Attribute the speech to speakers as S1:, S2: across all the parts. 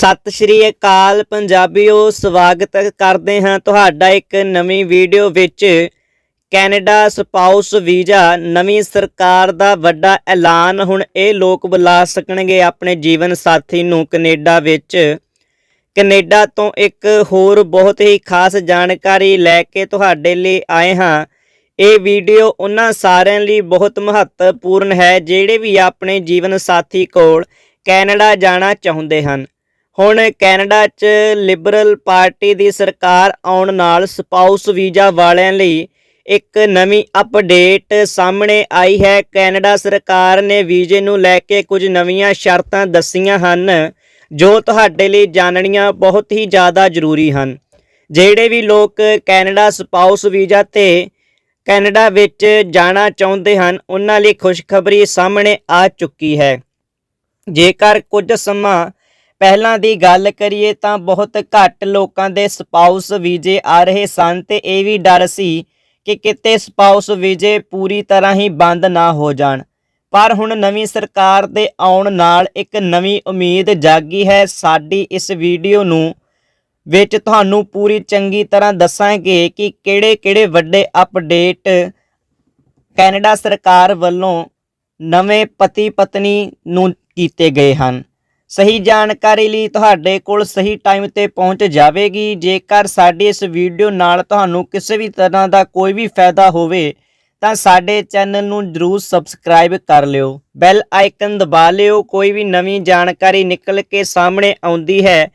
S1: ਸਤਿ ਸ਼੍ਰੀ ਅਕਾਲ ਪੰਜਾਬੀਓ, ਸਵਾਗਤ ਕਰਦੇ ਹਾਂ ਤੁਹਾਡਾ ਇੱਕ ਨਵੀਂ ਵੀਡੀਓ ਵਿੱਚ। ਕੈਨੇਡਾ ਸਪਾਊਸ ਵੀਜ਼ਾ, ਨਵੀਂ ਸਰਕਾਰ ਦਾ ਵੱਡਾ ਐਲਾਨ। ਹੁਣ ਇਹ ਲੋਕ ਬੁਲਾ ਸਕਣਗੇ ਆਪਣੇ ਜੀਵਨ ਸਾਥੀ ਨੂੰ ਕੈਨੇਡਾ ਵਿੱਚ। ਕੈਨੇਡਾ ਤੋਂ ਇੱਕ ਹੋਰ ਬਹੁਤ ਹੀ ਖਾਸ ਜਾਣਕਾਰੀ ਲੈ ਕੇ ਤੁਹਾਡੇ ਲਈ ਆਏ ਹਾਂ। ਇਹ ਵੀਡੀਓ ਉਹਨਾਂ ਸਾਰਿਆਂ ਲਈ ਬਹੁਤ ਮਹੱਤਵਪੂਰਨ ਹੈ, ਜਿਹੜੇ ਵੀ ਆਪਣੇ ਜੀਵਨ ਸਾਥੀ ਕੋਲ ਕੈਨੇਡਾ ਜਾਣਾ ਚਾਹੁੰਦੇ ਹਨ। ਹੁਣ ਕੈਨੇਡਾ 'ਚ ਲਿਬਰਲ ਪਾਰਟੀ ਦੀ ਸਰਕਾਰ ਆਉਣ ਨਾਲ ਸਪਾਊਸ ਵੀਜ਼ਾ ਵਾਲਿਆਂ ਲਈ ਇੱਕ ਨਵੀਂ ਅਪਡੇਟ ਸਾਹਮਣੇ ਆਈ ਹੈ। ਕੈਨੇਡਾ ਸਰਕਾਰ ਨੇ ਵੀਜ਼ੇ ਨੂੰ ਲੈ ਕੇ ਕੁਝ ਨਵੀਆਂ ਸ਼ਰਤਾਂ ਦੱਸੀਆਂ ਹਨ, ਜੋ ਤੁਹਾਡੇ ਲਈ ਜਾਣਨੀਆਂ ਬਹੁਤ ਹੀ ਜ਼ਿਆਦਾ ਜ਼ਰੂਰੀ ਹਨ। ਜਿਹੜੇ ਵੀ ਲੋਕ ਕੈਨੇਡਾ ਸਪਾਊਸ ਵੀਜ਼ਾ ਤੇ ਕੈਨੇਡਾ ਵਿੱਚ ਜਾਣਾ ਚਾਹੁੰਦੇ ਹਨ, ਉਹਨਾਂ ਲਈ ਖੁਸ਼ਖਬਰੀ ਸਾਹਮਣੇ ਆ ਚੁੱਕੀ ਹੈ। ਜੇਕਰ ਕੁਝ ਸਮਾਂ ਪਹਿਲਾਂ ਦੀ ਗੱਲ ਕਰੀਏ ਤਾਂ ਬਹੁਤ ਘੱਟ ਲੋਕਾਂ ਦੇ ਸਪਾਊਸ ਵੀਜ਼ੇ ਆ ਰਹੇ ਸਨ ਤੇ ਇਹ ਵੀ ਡਰ ਸੀ ਕਿ ਕਿਤੇ ਸਪਾਊਸ ਵੀਜ਼ੇ ਪੂਰੀ ਤਰ੍ਹਾਂ ਹੀ ਬੰਦ ਨਾ ਹੋ ਜਾਣ। ਪਰ ਹੁਣ ਨਵੀਂ ਸਰਕਾਰ ਦੇ ਆਉਣ ਨਾਲ ਇੱਕ ਨਵੀਂ ਉਮੀਦ ਜਾਗੀ ਹੈ। ਸਾਡੀ ਇਸ ਵੀਡੀਓ ਨੂੰ ਵਿੱਚ ਤੁਹਾਨੂੰ ਪੂਰੀ ਚੰਗੀ ਤਰ੍ਹਾਂ ਦੱਸਾਂਗੇ ਕਿ ਕਿਹੜੇ-ਕਿਹੜੇ ਵੱਡੇ ਅਪਡੇਟ ਕੈਨੇਡਾ ਸਰਕਾਰ ਵੱਲੋਂ ਨਵੇਂ ਪਤੀ ਪਤਨੀ ਨੂੰ ਕੀਤੇ ਗਏ ਹਨ। ਸਹੀ ਜਾਣਕਾਰੀ ਲਈ ਤੁਹਾਡੇ ਕੋਲ ਸਹੀ ਟਾਈਮ ਤੇ ਪਹੁੰਚ ਜਾਵੇਗੀ। ਜੇਕਰ ਸਾਡੀ ਇਸ ਵੀਡੀਓ ਨਾਲ ਤੁਹਾਨੂੰ ਕਿਸੇ ਵੀ ਤਰ੍ਹਾਂ ਦਾ ਕੋਈ ਵੀ ਫਾਇਦਾ ਹੋਵੇ, ਤਾਂ ਸਾਡੇ ਚੈਨਲ ਨੂੰ ਜਰੂਰ ਸਬਸਕ੍ਰਾਈਬ ਕਰ ਲਿਓ। ਬੈਲ ਆਈਕਨ ਦਬਾ ਲਿਓ। ਕੋਈ ਵੀ ਨਵੀਂ ਜਾਣਕਾਰੀ ਨਿਕਲ ਕੇ ਸਾਹਮਣੇ ਆਉਂਦੀ ਹੈ,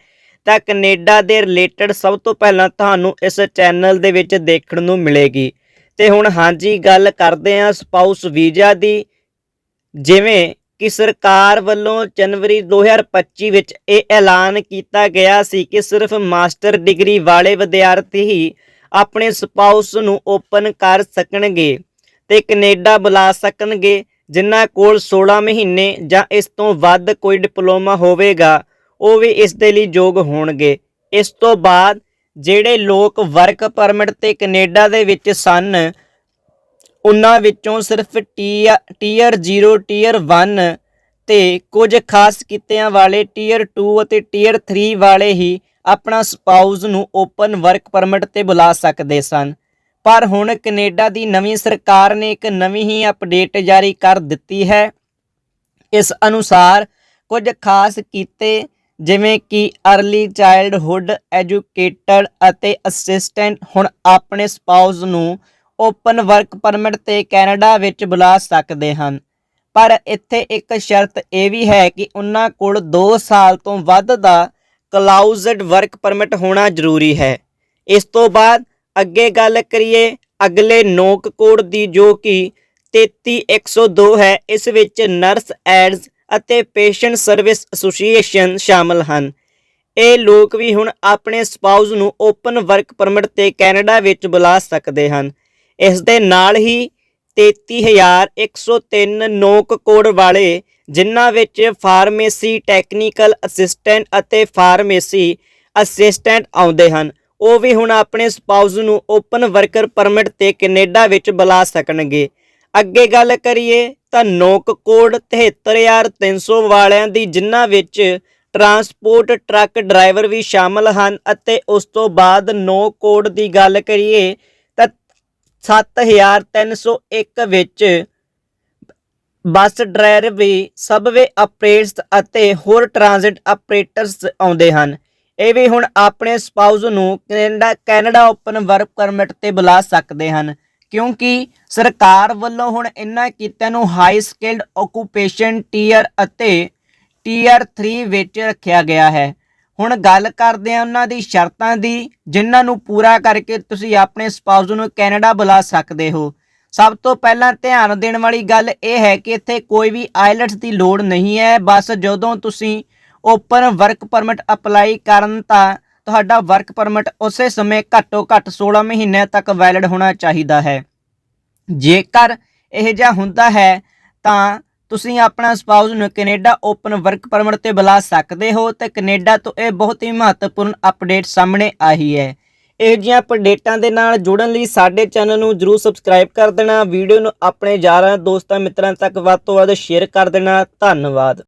S1: ਤਾਂ ਕੈਨੇਡਾ ਦੇ ਰਿਲੇਟਡ ਸਭ ਤੋਂ ਪਹਿਲਾਂ ਤੁਹਾਨੂੰ ਇਸ ਚੈਨਲ ਦੇ ਵਿੱਚ ਦੇਖਣ ਨੂੰ ਮਿਲੇਗੀ। ਤੇ ਹੁਣ ਹਾਂਜੀ, ਗੱਲ ਕਰਦੇ ਹਾਂ ਸਪਾਊਸ ਵੀਜ਼ਾ ਦੀ। ਜਿਵੇਂ ਕਿ ਸਰਕਾਰ ਵੱਲੋਂ ਜਨਵਰੀ 2025 ਵਿੱਚ ਇਹ ਐਲਾਨ ਕੀਤਾ ਗਿਆ ਸੀ ਕਿ ਸਿਰਫ ਮਾਸਟਰ ਡਿਗਰੀ ਵਾਲੇ ਵਿਦਿਆਰਥੀ ਹੀ ਆਪਣੇ ਸਪਾਊਸ ਨੂੰ ਓਪਨ ਕਰ ਸਕਣਗੇ ਤੇ ਕੈਨੇਡਾ ਬੁਲਾ ਸਕਣਗੇ, ਜਿਨ੍ਹਾਂ ਕੋਲ 16 ਮਹੀਨੇ ਜਾਂ ਇਸ ਤੋਂ ਵੱਧ ਕੋਈ ਡਿਪਲੋਮਾ ਹੋਵੇਗਾ, ਉਹ ਵੀ ਇਸ ਦੇ ਲਈ ਯੋਗ ਹੋਣਗੇ। ਇਸ ਤੋਂ ਬਾਅਦ ਜਿਹੜੇ ਲੋਕ ਵਰਕ ਪਰਮਿਟ ਤੇ ਕੈਨੇਡਾ ਦੇ ਵਿੱਚ ਸਨ ਉਹਨਾਂ ਵਿੱਚੋਂ ਸਿਰਫ ਟੀਅਰ 0 ਟੀਅਰ 1 ਤੇ ਕੁਝ ਖਾਸ ਕਿੱਤਿਆਂ ਵਾਲੇ ਟੀਅਰ 2 ਅਤੇ ਟੀਅਰ 3 ਵਾਲੇ ਹੀ ਆਪਣਾ ਸਪਾਊਸ ਨੂੰ ਓਪਨ ਵਰਕ ਪਰਮਿਟ ਤੇ ਬੁਲਾ ਸਕਦੇ ਸਨ। ਪਰ ਹੁਣ ਕੈਨੇਡਾ ਦੀ ਨਵੀਂ ਸਰਕਾਰ ਨੇ ਇੱਕ ਨਵੀਂ ਹੀ ਅਪਡੇਟ ਜਾਰੀ ਕਰ ਦਿੱਤੀ ਹੈ। ਇਸ ਅਨੁਸਾਰ ਕੁਝ ਖਾਸ ਕੀਤੇ ਜਿਵੇਂ ਕਿ ਅਰਲੀ ਚਾਈਲਡਹੁੱਡ ਐਜੂਕੇਟਡ ਅਤੇ ਅਸਿਸਟੈਂਟ ਹੁਣ ਆਪਣੇ ਸਪਾਊਸ ਨੂੰ ਓਪਨ ਵਰਕ ਪਰਮਿਟ ਤੇ ਕੈਨੇਡਾ ਵਿੱਚ ਬੁਲਾ ਸਕਦੇ ਹਨ। ਪਰ ਇੱਥੇ ਇੱਕ ਸ਼ਰਤ ਇਹ ਵੀ ਹੈ ਕਿ ਉਹਨਾਂ ਕੋਲ 2 ਸਾਲ ਤੋਂ ਵੱਧ ਦਾ ਕਲਾਉਜ਼ਡ ਵਰਕ ਪਰਮਿਟ ਹੋਣਾ ਜ਼ਰੂਰੀ ਹੈ। ਇਸ ਤੋਂ ਬਾਅਦ ਅੱਗੇ ਗੱਲ ਕਰੀਏ ਅਗਲੇ ਨੋਕ ਕੋਡ ਦੀ ਜੋ ਕਿ 33102 ਹੈ, ਇਸ ਵਿੱਚ ਨਰਸ ਐਡਸ ਅਤੇ ਪੇਸ਼ੈਂਟ ਸਰਵਿਸ ਐਸੋਸੀਏਸ਼ਨ ਸ਼ਾਮਲ ਹਨ। ਇਹ ਲੋਕ ਵੀ ਹੁਣ ਆਪਣੇ ਸਪਾਊਸ ਨੂੰ ਓਪਨ ਵਰਕ ਪਰਮਿਟ ਤੇ ਕੈਨੇਡਾ ਵਿੱਚ ਬੁਲਾ ਸਕਦੇ ਹਨ। ਇਸ ਦੇ ਨਾਲ ਹੀ 33103 ਨੋਕ ਕੋਡ ਵਾਲੇ, ਜਿਨ੍ਹਾਂ ਵਿੱਚ ਫਾਰਮੇਸੀ, ਟੈਕਨੀਕਲ ਅਸਿਸਟੈਂਟ ਅਤੇ ਫਾਰਮੇਸੀ ਅਸਿਸਟੈਂਟ ਆਉਂਦੇ ਹਨ, ਉਹ ਵੀ ਹੁਣ ਆਪਣੇ ਸਪਾਊਸ ਨੂੰ ਓਪਨ ਵਰਕਰ ਪਰਮਿਟ ਤੇ ਕੈਨੇਡਾ ਵਿੱਚ ਬੁਲਾ ਸਕਣਗੇ। ਅੱਗੇ ਗੱਲ ਕਰੀਏ ਤਾਂ ਨੋਕ ਕੋਡ 73300 ਵਾਲਿਆਂ ਦੀ, ਜਿਨ੍ਹਾਂ ਵਿੱਚ ਟਰਾਂਸਪੋਰਟ ਟਰੱਕ ਡਰਾਈਵਰ ਵੀ ਸ਼ਾਮਲ ਹਨ ਅਤੇ ਉਸ ਤੋਂ ਬਾਅਦ ਨੋ ਕੋਡ ਦੀ ਗੱਲ ਕਰੀਏ 7301 ਵਿੱਚ ਬੱਸ ਡਰਾਈਵਰ ਵੀ ਸਬਵੇ ਆਪਰੇਟਰਸ ਅਤੇ ਹੋਰ ਟ੍ਰਾਂਜ਼ਿਟ ਆਪਰੇਟਰਸ ਆਉਂਦੇ ਹਨ। ਇਹ ਵੀ ਹੁਣ ਆਪਣੇ ਸਪਾਊਸ ਨੂੰ Canada Canada open work permit ਤੇ ਬੁਲਾ ਸਕਦੇ ਹਨ, ਕਿਉਂਕਿ ਸਰਕਾਰ ਵੱਲੋਂ ਹੁਣ ਇਹਨਾਂ ਕਿੱਤਿਆਂ ਨੂੰ ਹਾਈ ਸਕਿਲਡ ਓਕੂਪੇਸ਼ਨ ਟੀਅਰ ਅਤੇ ਟੀਅਰ 3 ਵਿੱਚ ਰੱਖਿਆ ਗਿਆ ਹੈ। ਹੁਣ ਗੱਲ ਕਰਦੇ ਹਾਂ ਉਹਨਾਂ ਦੀ ਸ਼ਰਤਾਂ ਦੀ, ਜਿਨ੍ਹਾਂ ਨੂੰ ਪੂਰਾ ਕਰਕੇ ਤੁਸੀਂ ਆਪਣੇ ਸਪਾਊਸ ਨੂੰ ਕੈਨੇਡਾ ਬੁਲਾ ਸਕਦੇ ਹੋ। ਸਭ ਤੋਂ ਪਹਿਲਾਂ ਧਿਆਨ ਦੇਣ ਵਾਲੀ ਗੱਲ ਇਹ ਹੈ ਕਿ ਇੱਥੇ ਕੋਈ ਵੀ ਆਇਲਟਸ ਦੀ ਲੋੜ ਨਹੀਂ ਹੈ। ਬਸ ਜਦੋਂ ਤੁਸੀਂ ਓਪਨ ਵਰਕ ਪਰਮਿਟ ਅਪਲਾਈ ਕਰਨ ਤਾਂ ਤੁਹਾਡਾ ਵਰਕ ਪਰਮਿਟ ਉਸੇ ਸਮੇਂ ਘੱਟੋ ਘੱਟ 16 ਮਹੀਨਿਆਂ ਤੱਕ ਵੈਲਿਡ ਹੋਣਾ ਚਾਹੀਦਾ ਹੈ। ਜੇਕਰ ਇਹ ਜਿਹਾ ਹੁੰਦਾ ਹੈ ਤਾਂ ਤੁਸੀਂ ਆਪਣਾ ਸਪਾਊਸ ਨੂੰ ਕੈਨੇਡਾ ਓਪਨ ਵਰਕ ਪਰਮਿਟ ਤੇ ਬੁਲਾ ਸਕਦੇ ਹੋ ਤੇ ਕੈਨੇਡਾ ਤੋਂ ਇਹ ਬਹੁਤ ਹੀ ਮਹੱਤਵਪੂਰਨ ਅਪਡੇਟ ਸਾਹਮਣੇ ਆਈ ਹੈ। ਇਹ ਜਿਹੀਆਂ ਅਪਡੇਟਾਂ ਦੇ ਨਾਲ ਜੁੜਨ ਲਈ ਸਾਡੇ ਚੈਨਲ ਨੂੰ ਜਰੂਰ ਸਬਸਕ੍ਰਾਈਬ ਕਰ ਦੇਣਾ ਵੀਡੀਓ ਨੂੰ ਆਪਣੇ ਯਾਰਾਂ, ਦੋਸਤਾਂ, ਮਿੱਤਰਾਂ ਤੱਕ ਵੱਧ ਤੋਂ ਵੱਧ ਸ਼ੇਅਰ ਕਰ ਦੇਣਾ। ਧੰਨਵਾਦ।